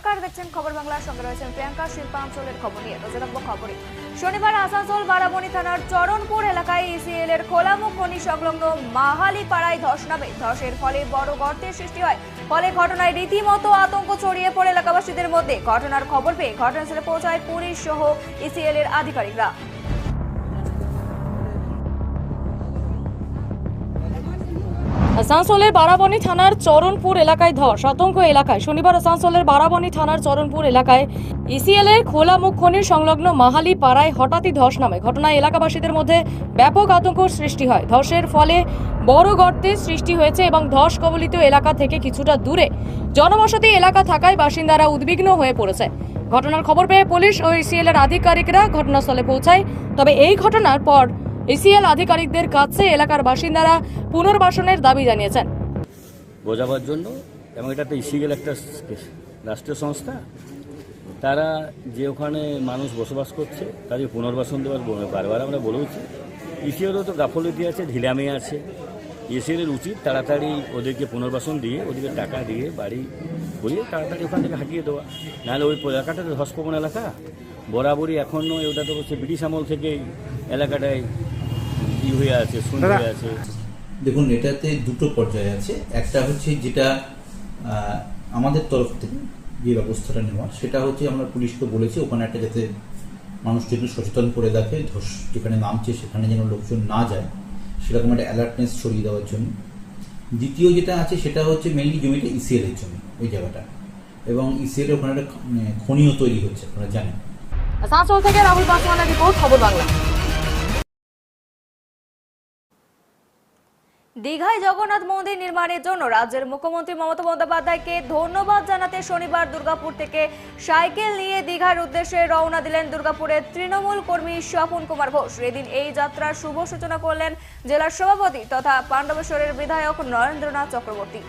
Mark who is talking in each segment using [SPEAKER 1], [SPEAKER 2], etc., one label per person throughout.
[SPEAKER 1] দেখছেন খবর বাংলার সঙ্গে রয়েছেন প্রিয়াঙ্কা শিল্পাঞ্চলের খবর নিয়ে। তো জানাব খবরে শনিবার আসানসোল, বারাবণী থানার চরণপুর এলাকায় ইসিএল এর খোলামুখ খনি সংলগ্ন মাহালি পাড়ায় ধস নামে। ধসের ফলে বড় গর্তের সৃষ্টি হয়। ফলে ঘটনায় রীতিমতো আতঙ্ক ছড়িয়ে পড়ে এলাকাবাসীদের মধ্যে। ঘটনার খবর পেয়ে ঘটনাস্থলে পৌঁছায় পুলিশ সহ ইসিএল এর আধিকারিকরা।
[SPEAKER 2] আসানসোলের বারাবণী থানার চরণপুর এলাকায় ধস। আতঙ্ক এলাকায়। শনিবার আসানসোলের বারাবণী থানার চরণপুর এলাকায় ইসিএল এর খোলা মুখ খনির সংলগ্ন মাহালি পাড়ায় হঠাৎই ধস নামে। ঘটনায় এলাকাবাসীদের মধ্যে ব্যাপক আতঙ্ক সৃষ্টি হয়। ধসের ফলে বড় গর্তের সৃষ্টি হয়েছে এবং ধস কবলিত এলাকা থেকে কিছুটা দূরে। জনবসতি এলাকা থাকায় বাসিন্দারা উদ্বিগ্ন হয়ে পড়েছে। ঘটনার খবর পেয়ে পুলিশ ও ইসিএল এর আধিকারিকরা ঘটনাস্থলে পৌঁছায়। তবে এই ঘটনার পর ইসিএল আধিকারিকদের কাছে এলাকার বাসিন্দারা পুনর্বাসনের দাবি জানিয়েছেন।
[SPEAKER 3] বোঝাবার জন্য, এবং এটা তো ইসিএল একটা রাষ্ট্রীয় সংস্থা, তারা যে ওখানে মানুষ বসবাস করছে, তাদের পুনর্বাসন দেওয়ার বারবার আমরা বলেওছি ইসিএলও তো গাফলতি আছে, ঢিলামি আছে। ইসিএলের উচিত তাড়াতাড়ি ওদেরকে পুনর্বাসন দিয়ে, ওদেরকে টাকা দিয়ে বাড়ি করিয়ে তাড়াতাড়ি ওখান থেকে হাঁটিয়ে দেওয়া। নাহলে ওই এলাকাটা তো ধসকমন এলাকা। বরাবরই এখনও ওটা তো হচ্ছে ব্রিটিশ আমল থেকেই এলাকাটায় ই হয়ে আছে শূন্য হয়ে আছে।
[SPEAKER 4] দেখুন এটাতে দুটো পর্যায়ে আছে। একটা হচ্ছে যেটা আমাদের তরফ থেকে যে ব্যবস্থাটা নেওয়া সেটা হচ্ছে আমরা পুলিশকে বলেছি ওখানে একটা যাতে মানুষ যেন সচেতন করে দেখে ধস যেখানে নামছে সেখানে যেন লোকজন না যায় সেরকম একটা অ্যালার্টনেস ছড়িয়ে দেওয়ার জন্য। দ্বিতীয় যেটা আছে সেটা হচ্ছে মেইনলি জমিটা ইসিএল এর জন্য ওই জায়গাটা। এবং ইসিএল এর ওখানে একটা মানে, খনিও তৈরি হচ্ছে আপনারা জানেন।
[SPEAKER 2] আসানসোল থেকে রাহুল পাসওয়ানের রিপোর্ট খবর বাংলা।
[SPEAKER 1] দীঘায় জগন্নাথ মন্দির নির্মাণের জন্য রাজ্যের মুখ্যমন্ত্রী মমতা বন্দ্যোপাধ্যায়কে ধন্যবাদ জানাতে শনিবার দুর্গাপুর থেকে সাইকেল নিয়ে দীঘার উদ্দেশ্যে রওনা দিলেন দুর্গাপুরের তৃণমূল কর্মী স্বপন কুমার ঘোষ। এদিন এই যাত্রার শুভ সূচনা করলেন জেলার সভাপতি তথা পাণ্ডবেশ্বরের বিধায়ক নরেন্দ্রনাথ চক্রবর্তী।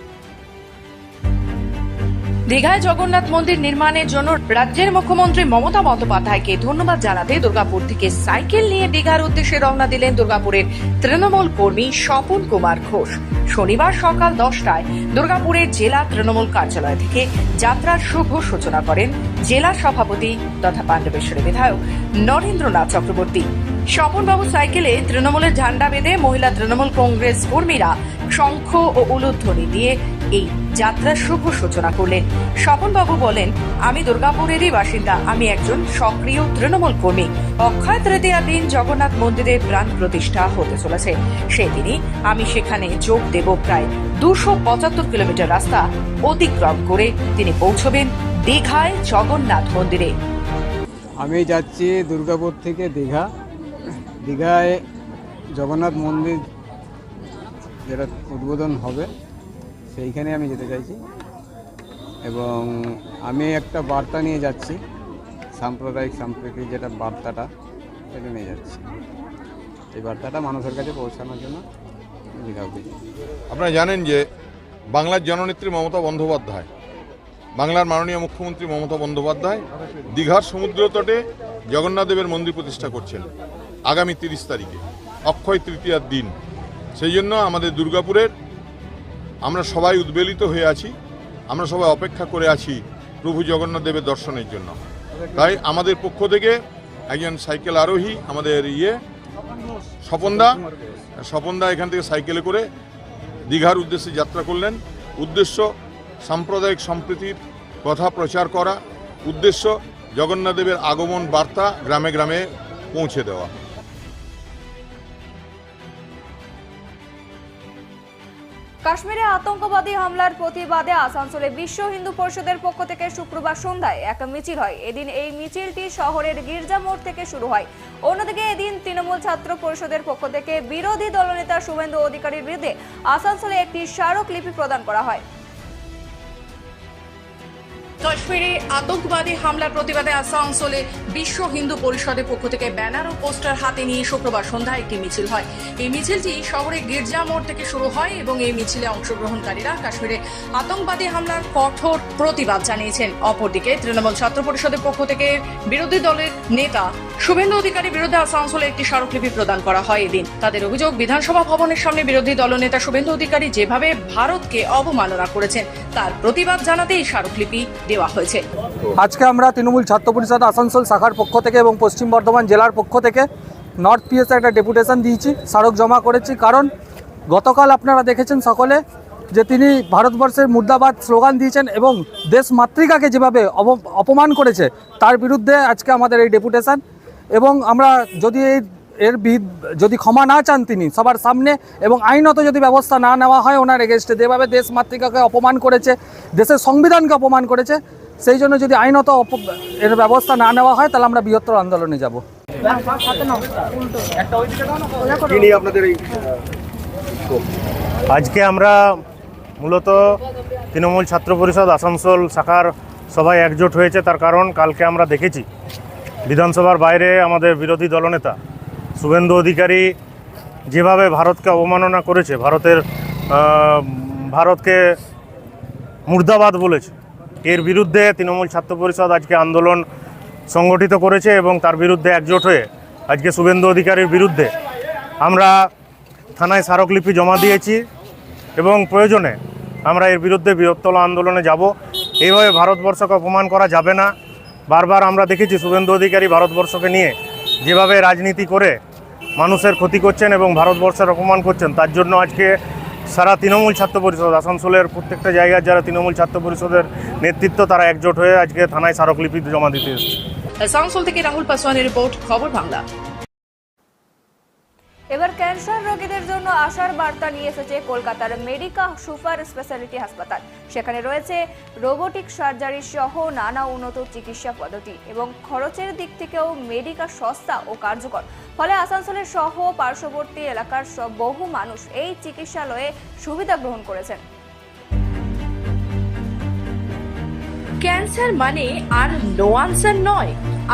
[SPEAKER 5] দীঘায় জগন্নাথ মন্দির নির্মাণের জন্য রাজ্যের মুখ্যমন্ত্রী মমতা বন্দ্যোপাধ্যায়কে ধন্যবাদ জানাতে দুর্গাপুর থেকে সাইকেল নিয়ে দীঘার উদ্দেশ্যে রওনা দিলেন দুর্গাপুরের তৃণমূল কর্মী স্বপন কুমার ঘোষ। শনিবার সকাল দশটায় দুর্গাপুরের জেলা তৃণমূল কার্যালয় থেকে যাত্রার শুভ সূচনা করেন জেলা সভাপতি তথা পাণ্ডবেশ্বরের বিধায়ক নরেন্দ্রনাথ চক্রবর্তী। স্বপনবাবু সাইকেলে তৃণমূলের ঝান্ডা বেঁধে মহিলা তৃণমূল কংগ্রেস কর্মীরা শঙ্খ ও উলুধ্বনি দিয়ে এই যাত্রার শুভ সূচনা করলেন। স্বপনবাবু বলেন, আমি দুর্গাপুরেরই বাসিন্দা। আমি একজন সক্রিয় তৃণমূল কর্মী। অক্ষয় তৃতীয়ার দিন জগন্নাথ মন্দিরের প্রাণ প্রতিষ্ঠা হতে চলেছে। সেদিনই আমি সেখানে যোগ দেব প্রায় দুশো পঁচাত্তর কিলোমিটার রাস্তা অতিক্রম করে তিনি পৌঁছবেন দীঘায় জগন্নাথ মন্দিরে।
[SPEAKER 6] আমি যাচ্ছি দুর্গাপুর থেকে দীঘা। দীঘায় জগন্নাথ মন্দির যেটা উদ্বোধন হবে, সেইখানে আমি যেতে চাইছি। এবং আমি একটা বার্তা নিয়ে যাচ্ছি, সাম্প্রদায়িক, সাম্প্রতিক যেটা বার্তাটা, সেটা নিয়ে যাচ্ছি। এই বার্তাটা মানুষের কাছে পৌঁছানোর জন্য দীঘা
[SPEAKER 7] আপনারা জানেন যে বাংলার জননেত্রী মমতা বন্দ্যোপাধ্যায়, বাংলার মাননীয় মুখ্যমন্ত্রী মমতা বন্দ্যোপাধ্যায় দীঘার সমুদ্র তটে জগন্নাথ দেবের মন্দির প্রতিষ্ঠা করছেন। আগামী তিরিশ তারিখে, অক্ষয় তৃতীয়ার দিন। সেই জন্য আমাদের দুর্গাপুরের আমরা সবাই উদ্বেলিত হয়ে আছি, আমরা সবাই অপেক্ষা করে আছি প্রভু জগন্নাথ দেবের দর্শনের জন্য। তাই আমাদের পক্ষ থেকে একজন সাইকেল আরোহী, আমাদের ইয়ে স্বপনদা স্বপনদা এখান থেকে সাইকেলে করে দীঘার উদ্দেশ্যে যাত্রা করলেন। উদ্দেশ্য, সাম্প্রদায়িক সম্প্রীতির কথা প্রচার করা। উদ্দেশ্য জগন্নাথদেবের আগমন বার্তা গ্রামে গ্রামে পৌঁছে দেওয়া।
[SPEAKER 1] কাশ্মীরে আতঙ্কবাদী হামলার প্রতিবাদে আসানসোলে বিশ্ব হিন্দু পরিষদের পক্ষ থেকে শুক্রবার সন্ধ্যায় এক মিছিল হয়। এদিন এই মিছিলটি শহরের গির্জা মোড় থেকে শুরু হয়। অন্যদিকে এদিন তৃণমূল ছাত্র পরিষদের পক্ষ থেকে বিরোধী দলনেতা শুভেন্দু অধিকারীর বিরুদ্ধে আসানসোলে একটি স্মারকলিপি প্রদান করা হয়।
[SPEAKER 5] কাশ্মীরে আতঙ্কবাদী হামলার প্রতিবাদে আসানসোলে বিশ্ব হিন্দু পরিষদের পক্ষ থেকে ব্যানার ও পোস্টার হাতে নিয়ে শুক্রবার সন্ধ্যায় একটি মিছিল হয়। এই মিছিলটি শহরে গির্জা মোড় থেকে শুরু হয় এবং এই মিছিলে অংশগ্রহণকারীরা কাশ্মীরে আতঙ্কবাদী হামলার কঠোর প্রতিবাদ জানিয়েছেন। অপরদিকে তৃণমূল ছাত্র পরিষদের পক্ষ থেকে বিরোধী দলের নেতা শুভেন্দু অধিকারীর বিরুদ্ধে আসানসোলে একটি স্মারকলিপি প্রদান করা হয় এদিন। তাদের অভিযোগ, বিধানসভা ভবনের সামনে বিরোধী দলনেতা শুভেন্দু অধিকারী যেভাবে ভারতকে অবমাননা করেছেন, তার প্রতিবাদ জানাতে এই স্মারকলিপি দেওয়া হয়েছে।
[SPEAKER 8] আজকে আমরা তৃণমূল ছাত্র পরিষদ আসানসোল শাখার পক্ষ থেকে এবং পশ্চিম বর্ধমান জেলার পক্ষ থেকে নর্থ পিএসে একটা ডেপুটেশন দিয়েছি, স্মারক জমা করেছি। কারণ গতকাল আপনারা দেখেছেন সকলে যে তিনি ভারতবর্ষের মুর্দাবাদ স্লোগান দিয়েছেন এবং দেশ মাতৃকাকে যেভাবে অপমান করেছে, তার বিরুদ্ধে আজকে আমাদের এই ডেপুটেশন। এবং আমরা যদি এই এর বিদ যদি ক্ষমা না চান তিনি সবার সামনে এবং আইনত যদি ব্যবস্থা না নেওয়া হয় ওনার এগেনস্টে যেভাবে দেশ মাতৃকাকে অপমান করেছে দেশের সংবিধানকে অপমান করেছে সেই জন্য যদি আইনত এর ব্যবস্থা না নেওয়া হয় তাহলে আমরা বৃহত্তর আন্দোলনে যাব।
[SPEAKER 9] আজকে আমরা মূলত তৃণমূল ছাত্র পরিষদ আসানসোল শাখার সবাই একজোট হয়েছে তার কারণ কালকে আমরা দেখেছি। বিধানসভার বাইরে আমাদের বিরোধী দলনেতা শুভেন্দু অধিকারী যেভাবে ভারতকে অবমাননা করেছে, ভারতের ভারতকে মুর্দাবাদ বলেছে, এর বিরুদ্ধে তৃণমূল ছাত্র পরিষদ আজকে আন্দোলন সংগঠিত করেছে এবং তার বিরুদ্ধে একজোট হয়ে আজকে শুভেন্দু অধিকারীর বিরুদ্ধে আমরা থানায় স্মারকলিপি জমা দিয়েছি এবং প্রয়োজনে আমরা এর বিরুদ্ধে বৃহত্তর আন্দোলনে যাব। এইভাবে ভারতবর্ষকে অপমান করা যাবে না। বারবার আমরা দেখেছি শুভেন্দু অধিকারী ভারতবর্ষকে নিয়ে যেভাবে রাজনীতি করে মানুষের ক্ষতি করছেন এবং ভারতবর্ষের অপমান করছেন, তার জন্য আজকে সারা তৃণমূল ছাত্র পরিষদ, আসানসোলের প্রত্যেকটা জায়গার যারা তৃণমূল ছাত্র পরিষদের নেতৃত্ব, তারা একজোট হয়ে আজকে থানায় স্মারকলিপি জমা দিতে এসেছে।
[SPEAKER 5] আসানসোল থেকে রাহুল পাসওয়ানের রিপোর্ট, খবর বাংলা।
[SPEAKER 1] এবার ক্যান্সার রোগীদের জন্য আশার বার্তা নিয়ে এসেছে কলকাতার মেডিকা সুপার স্পেশালিটি হাসপাতাল। সেখানে রয়েছে রোবোটিক সার্জারি সহ নানা উন্নত চিকিৎসা পদ্ধতি এবং খরচের দিক থেকেও মেডিকা সস্তা ও কার্যকর। ফলে আসানসোলের সহ পার্শ্ববর্তী এলাকার সব বহু মানুষ এই চিকিৎসালয়ে সুবিধা গ্রহণ করেছেন।
[SPEAKER 5] ক্যান্সার মানে আর নো আনসার নয়।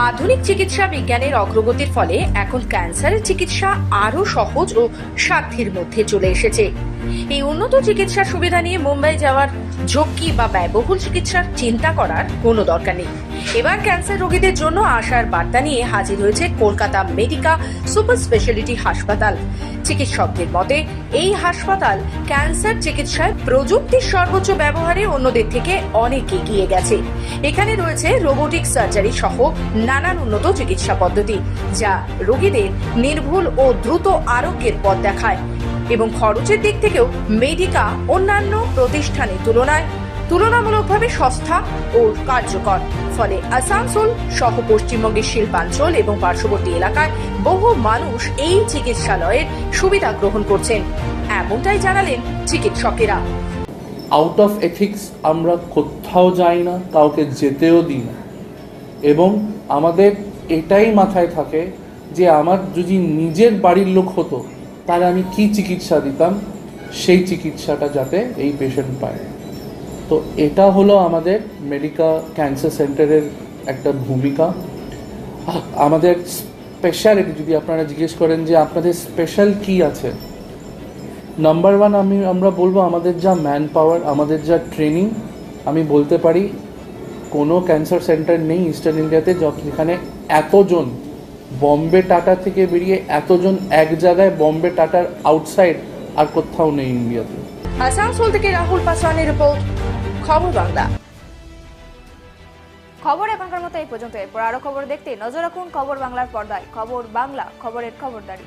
[SPEAKER 5] আধুনিক চিকিৎসা বিজ্ঞানের অগ্রগতির ফলে এখন ক্যান্সারের চিকিৎসা আরও সহজ ও সাধ্যের মধ্যে চলে এসেছে। এই উন্নত চিকিৎসার সুবিধা নিয়ে মুম্বাই যাওয়ার ঝক্কি বা ব্যয়বহুল চিকিৎসার চিন্তা করার কোনো দরকার নেই। এবার ক্যান্সার রোগীদের জন্য আশার বার্তা নিয়ে হাজির হয়েছে কলকাতা মেডিকা সুপার স্পেশালিটি হাসপাতাল। চিকিৎসকদের মতে, এই হাসপাতাল ক্যান্সার চিকিৎসায় প্রযুক্তির সর্বোচ্চ ব্যবহারে অন্যদের থেকে অনেক এগিয়ে গেছে। এখানে রয়েছে রোবোটিক সার্জারি সহ নানান উন্নত চিকিৎসা পদ্ধতি, যা রোগীদের নির্ভুল ও দ্রুত আরোগ্যের পথ দেখায় এবং খরচের দিক থেকেও মেডিকা অন্যান্য প্রতিষ্ঠানের তুলনায় তুলনামূলকভাবে সস্তা ও কার্যকর। ফলে আসানসোল সহ পশ্চিমবঙ্গের শিল্পাঞ্চল এবং পার্শ্ববর্তী এলাকায় বহু মানুষ এই চিকিৎসালয়ের সুবিধা গ্রহণ করছেন, এমনটাই জানালেন চিকিৎসকেরা।
[SPEAKER 10] আউট অফ এথিক্স আমরা কোথাও যাই না, কাউকে যেতেও দিই না। এবং আমাদের এটাই মাথায় থাকে যে আমার যদি নিজের বাড়ির লোক হতো, তাহলে আমি কি চিকিৎসা দিতাম? সেই চিকিৎসাটা যাতে এই পেশেন্ট পায়। তো এটা হলো আমাদের মেডিকা ক্যান্সার সেন্টারের একটা ভূমিকা। আমাদের স্পেশালিটি যদি আপনারা জিজ্ঞেস করেন যে আপনাদের স্পেশাল কি আছে? নাম্বার ওয়ান আমি, আমরা বলব আমাদের যা ম্যান পাওয়ার আমাদের যা ট্রেনিং আমি বলতে পারি কোনো ক্যান্সার সেন্টার নেই ইস্টার্ন ইন্ডিয়াতে যত- যেখানে এতজন বম্বে টাটা থেকে বেরিয়ে এতজন এক জায়গায় বম্বে টাটার আউটসাইড আর কোথাও নেই ইন্ডিয়াতে
[SPEAKER 5] আসানসোল থেকে রাহুল পাসওয়ানের রিপোর্ট খবর বাংলা।
[SPEAKER 1] খবর এখনকার মতো এই পর্যন্ত। এরপর আরও খবর দেখতে নজর রাখুন খবর বাংলার পর্দায়। খবর বাংলা, খবরের খবরদারি।